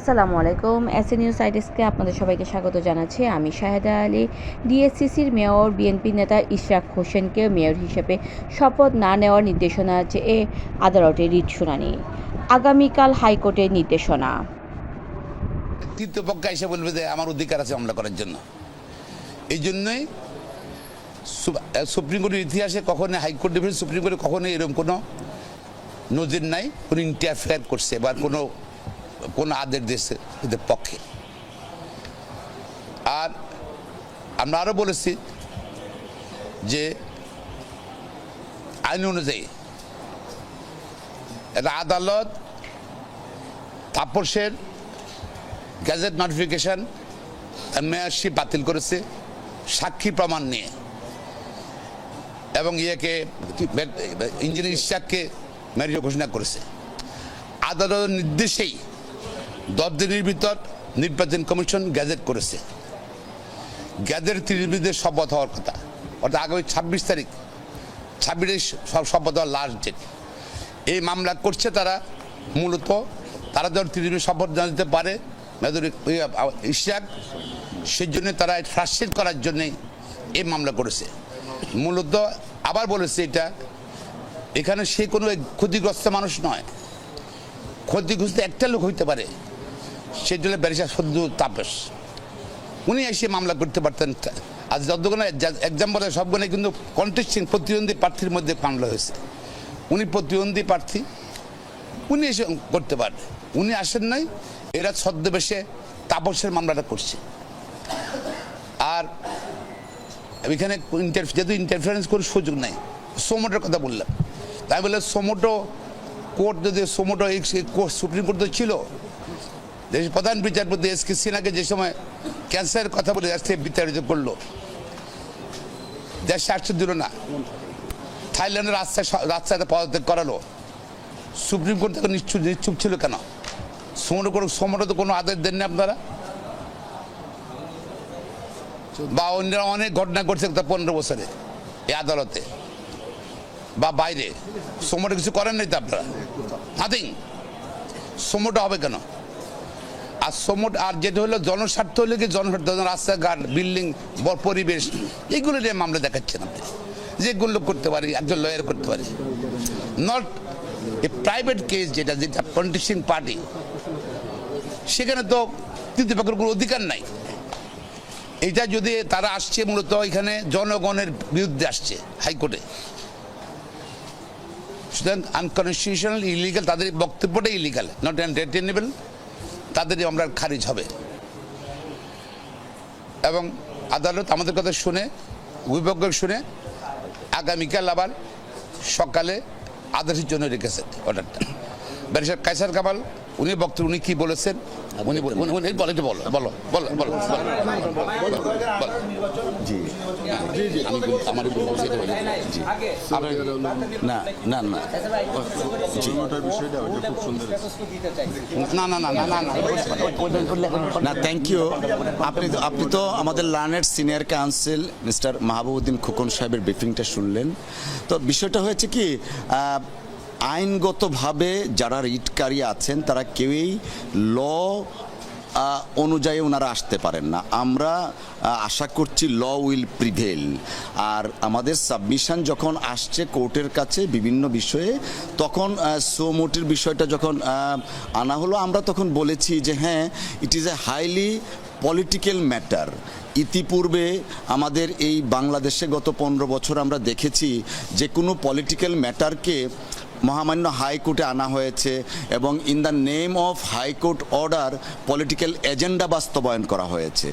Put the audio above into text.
আসসালামু আলাইকুম। SA news সাইডেস্কে আপনাদের সবাইকে স্বাগত জানাচ্ছি। আমি শাহেদা আলী, ডিএসসিসির মেয়র, বিএনপি নেতা ইশরাক হোসেনকে মেয়র হিসেবে শপথ না নেওয়ার নির্দেশনা আছে এ আদালতে রিট শুনানি। আগামীকাল হাইকোর্টের নির্দেশনা। তৃতীয় পক্ষ এসে বলবে যে আমার অধিকার আছে মামলা করার জন্য। এই জন্যই সুপ্রিম কোর্টের ইতিহাসে কখনো হাইকোর্ট ডিভিশন সুপ্রিম কোর্টে কখনো এরকম কোনো নজির নাই, কোনো ইন্টারফেয়ার করছে বা কোনো কোনো আদেশ দিয়েছে এদের পক্ষে। আর আমরা আরও বলেছি যে আইন অনুযায়ী এটা আদালত তাপসের গ্যাজেট নোটিফিকেশন মেয়ারশিপ বাতিল করেছে, সাক্ষী প্রমাণ নিয়ে। এবং ইয়েকে ইঞ্জিনিয়ার ইশাককে ম্যারিজ ঘোষণা করেছে। আদালতের নির্দেশেই দশ দিনের ভিতর নির্বাচন কমিশন গ্যাজেট করেছে। গ্যাজেট তিরিশ শপথ হওয়ার কথা। অর্থাৎ আগামী ছাব্বিশ তারিখ, ছাব্বিশে শপথ হওয়ার লাস্ট ডেট এই মামলা করছে তারা, মূলত তারা যখন তৃণমূল শপথ না দিতে পারে, মেজর ইশাক সেই জন্য তারা ফ্রাস্ট্রেট করার জন্যে এই মামলা করেছে। মূলত আবার বলেছে এটা, এখানে সে কোনো ক্ষতিগ্রস্ত মানুষ নয়। ক্ষতিগ্রস্ত একটা লোক হইতে পারে। সেই জন্য ব্যারিসা সদ্য তাপস। উনি এসে মামলা করতে পারতেন। আজ যতগুলো এক্সাম্পলে সবগুলো কিন্তু কন্টেস্টিং প্রতিদ্বন্দ্বী প্রার্থীর মধ্যে মামলা হয়েছে। উনি প্রতিদ্বন্দ্বী প্রার্থী। উনি এসে করতে পারেন উনি আসেন নাই, এরা ছদ্মবেশে তাপসের মামলাটা করছে। আর এখানে যেহেতু ইন্টারফারেন্স করার সুযোগ নাই, সোমোটোর কথা বললাম। তাই বলে সোমোটো কোর্ট যদি সোমোটো সুপ্রিম কোর্ট তো ছিল দেশের প্রধান বিচারপতি এস কে সিনহাকে যে সময় ক্যান্সারের কথা বলে দেশ থেকে বিতাড়িত করল, দেশে আসতে দিল না। থাইল্যান্ডের রাস্তায় রাস্তায় পদত্যাগ করালো। সুপ্রিম কোর্ট থেকে নিশ্চুপ নিশ্চুপ ছিল কেন? সমুদ্র কোনো সমুদ্র তো কোনো আদেশ দেননি আপনারা? বা অন্যরা অনেক ঘটনা ঘটছে পনেরো বছরে এই আদালতে। বা বাইরে। সমুদ্র কিছু করেন নাই তো আপনারা? নাথিং সমুদ্র হবে কেন? আর সমুদ্র আর যেটা হলো জনস্বার্থ হলে কি জনস্বার্থ রাস্তাঘাট, বিল্ডিং পরিবেশ, এগুলো নিয়ে মামলা দেখাচ্ছেন আপনি। যেগুলো করতে পারি, একজন লয়ার করতে পারি। নট এ প্রাইভেট কেস যেটা যেটা কন্টেস্টিং পার্টি সেখানে তো তৃতীয় পক্ষের কোনো অধিকার নাই। এটা যদি তারা আসছে মূলত এখানে জনগণের বিরুদ্ধে আসছে হাইকোর্টে। সুতরাং আনকনস্টিটিউশনাল ইলিগাল তাদের বক্তব্যটা ইলিগাল নট এন্টারটেনেবল তাদেরই আমরা খারিজ হবে। এবং আদালত আমাদের কথা শুনে অভিভাবক শুনে, আগামীকাল আবার সকালে আদেশের জন্য রেখেছে অর্ডারটা। ব্যারিস্টার কাইসার কামাল উনি বক্তব্য, উনি কি বলেছেন? উনি বল- বলো বলো বলো বলো না না না। না না না না থ্যাংক ইউ আপনি তো আপনি তো আমাদের লার্নের senior counsel mister Mahbubuddin Khokon সাহেবের ব্রিফিংটা শুনলেন। তো বিষয়টা হয়েছে কি আইনগতভাবে যারা রিটকারী আছেন, তারা কেউই ল অনুযায়ী ওনারা আসতে পারেন না। আমরা আশা করছি ল উইল প্রিভেল। আর আমাদের সাবমিশন যখন আসছে কোর্টের কাছে বিভিন্ন বিষয়ে, তখন সোমোটির বিষয়টা যখন আনা হলো, আমরা তখন বলেছি যে হ্যাঁ it is a highly political matter ইতিপূর্বে আমাদের এই বাংলাদেশে গত পনেরো বছর আমরা দেখেছি যে কোনো পলিটিক্যাল ম্যাটারকে মহামান্য হাইকোর্টে আনা হয়েছে এবং in the name of high court order political agenda বাস্তবায়ন করা হয়েছে।